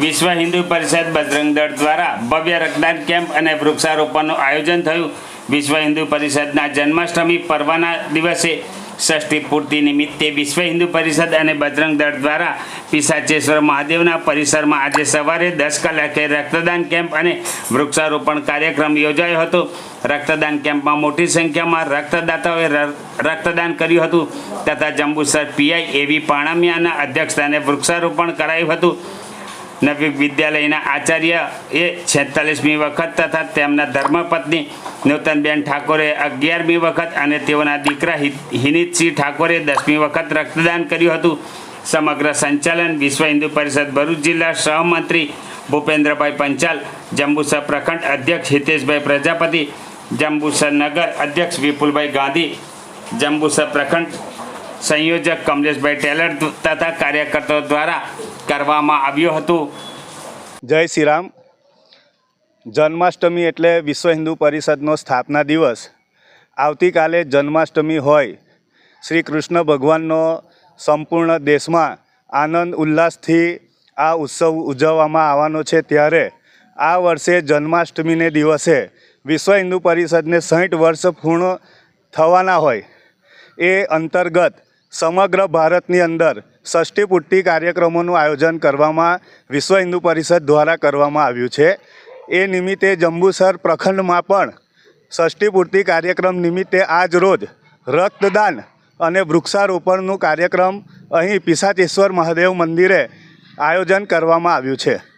વિશ્વ હિન્દુ પરિષદ બજરંગ દળ દ્વારા ભવ્ય રક્તદાન કેમ્પ અને વૃક્ષારોપણનું આયોજન થયું. વિશ્વ હિન્દુ પરિષદના જન્માષ્ટમી પર્વના દિવસે ષષ્ઠી પૂર્તિ નિમિત્તે વિશ્વ હિન્દુ પરિષદ અને બજરંગ દળ દ્વારા પિસાચેશ્વર મહાદેવના પરિસરમાં આજે સવારે દસ કલાકે રક્તદાન કેમ્પ અને વૃક્ષારોપણ કાર્યક્રમ યોજાયો હતો. રક્તદાન કેમ્પમાં મોટી સંખ્યામાં રક્તદાતાઓએ રક્તદાન કર્યું હતું તથા જંબુસર પીઆઈ એવી પાણામિયાના અધ્યક્ષસ્થાને વૃક્ષારોપણ કરાયું હતું. નવી વિદ્યાલયના આચાર્ય એ છેતાલીસમી વખત તથા તેમના ધર્મપત્ની નૂતનબેન ઠાકોરે અગિયારમી વખત અને તેઓના દીકરા હિનિતસિંહ ઠાકોરે દસમી વખત રક્તદાન કર્યું હતું. સમગ્ર સંચાલન વિશ્વ હિન્દુ પરિષદ ભરૂચ જિલ્લા સહમંત્રી ભૂપેન્દ્રભાઈ પંચાલ, જંબુસર પ્રખંડ અધ્યક્ષ હિતેશભાઈ પ્રજાપતિ, જંબુસર નગર અધ્યક્ષ વિપુલભાઈ ગાંધી, જંબુસર પ્રખંડ સંયોજક કમલેશભાઈ ટેલર તથા કાર્યકર્તાઓ દ્વારા કરવામાં આવ્યું હતું. જય શ્રી રામ જન્માષ્ટમી એટલે વિશ્વ હિન્દુ પરિષદનો સ્થાપના દિવસ. આવતીકાલે જન્માષ્ટમી હોય. શ્રી કૃષ્ણ ભગવાનનો સંપૂર્ણ દેશમાં આનંદ ઉલ્લાસથી આ ઉત્સવ ઉજવવામાં આવવાનો છે ત્યારે આ વર્ષે જન્માષ્ટમીને દિવસે વિશ્વ હિન્દુ પરિષદને સાઠ વર્ષ પૂર્ણ થવાના હોય. એ અંતર્ગત સમગ્ર ભારતની અંદર ષષ્ઠી પૂર્તિ કાર્યક્રમોનું આયોજન કરવામાં વિશ્વ હિન્દુ પરિષદ દ્વારા કરવામાં આવ્યું છે. એ નિમિત્તે જંબુસર પ્રખંડમાં પણ ષષ્ઠી પૂર્તિ કાર્યક્રમ નિમિત્તે આજ રોજ રક્તદાન અને વૃક્ષારોપણનું કાર્યક્રમ અહીં પિસાચેશ્વર મહાદેવ મંદિરે આયોજન કરવામાં આવ્યું છે.